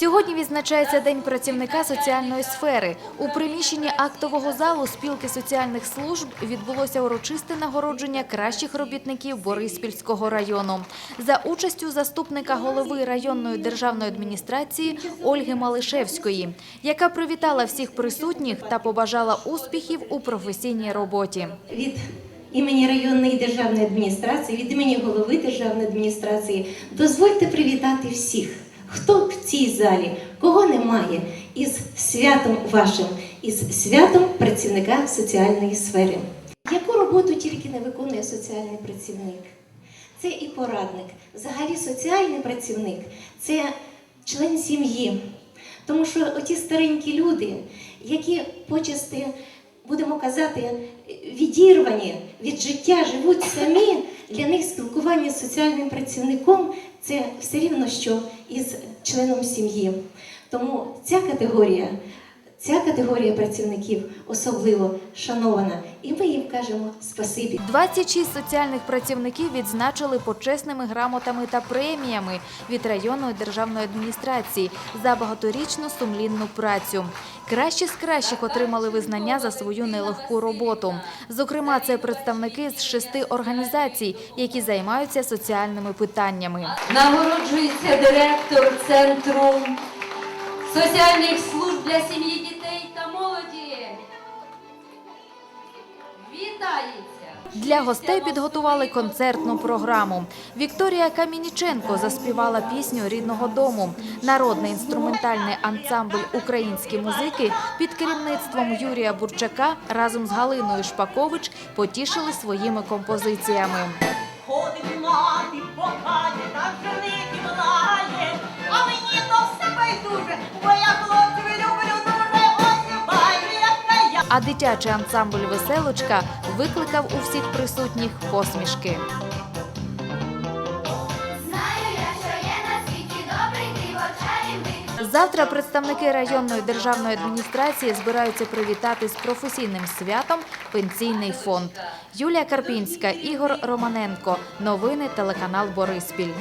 Сьогодні відзначається День працівника соціальної сфери. У приміщенні актового залу спілки соціальних служб відбулося урочисте нагородження кращих робітників Бориспільського району. За участю заступника голови районної державної адміністрації Ольги Малишевської, яка привітала всіх присутніх та побажала успіхів у професійній роботі. від імені районної державної адміністрації, від імені голови державної адміністрації, дозвольте привітати всіх, хто в цій залі, кого немає, із святом вашим, із святом працівника соціальної сфери. Яку роботу тільки не виконує соціальний працівник? Це і порадник. Взагалі, соціальний працівник це член сім'ї. Тому що оті старенькі люди, які почасти, будемо казати, відірвані від життя, живуть самі, для них спілкування з соціальним працівником це все рівно, що із членом сім'ї. Тому ця категорія, ця категорія працівників особливо шанована, і ми їм кажемо спасибі. 26 соціальних працівників відзначили почесними грамотами та преміями від районної державної адміністрації за багаторічну сумлінну працю. Кращі з кращих отримали визнання за свою нелегку роботу. Зокрема, це представники з шести організацій, які займаються соціальними питаннями. Нагороджується директор Центру соціальних служб для сім'ї, Для гостей підготували концертну програму. Вікторія Камініченко заспівала пісню рідного дому. Народний інструментальний ансамбль Українські музики під керівництвом Юрія Бурчака разом з Галиною Шпакович потішили своїми композиціями. Ходить мати по так А дитячий ансамбль Веселочка викликав у всіх присутніх посмішки. Завтра представники районної державної адміністрації збираються привітати з професійним святом пенсійний фонд. Юлія Карпінська, Ігор Романенко. Новини телеканал Бориспіль.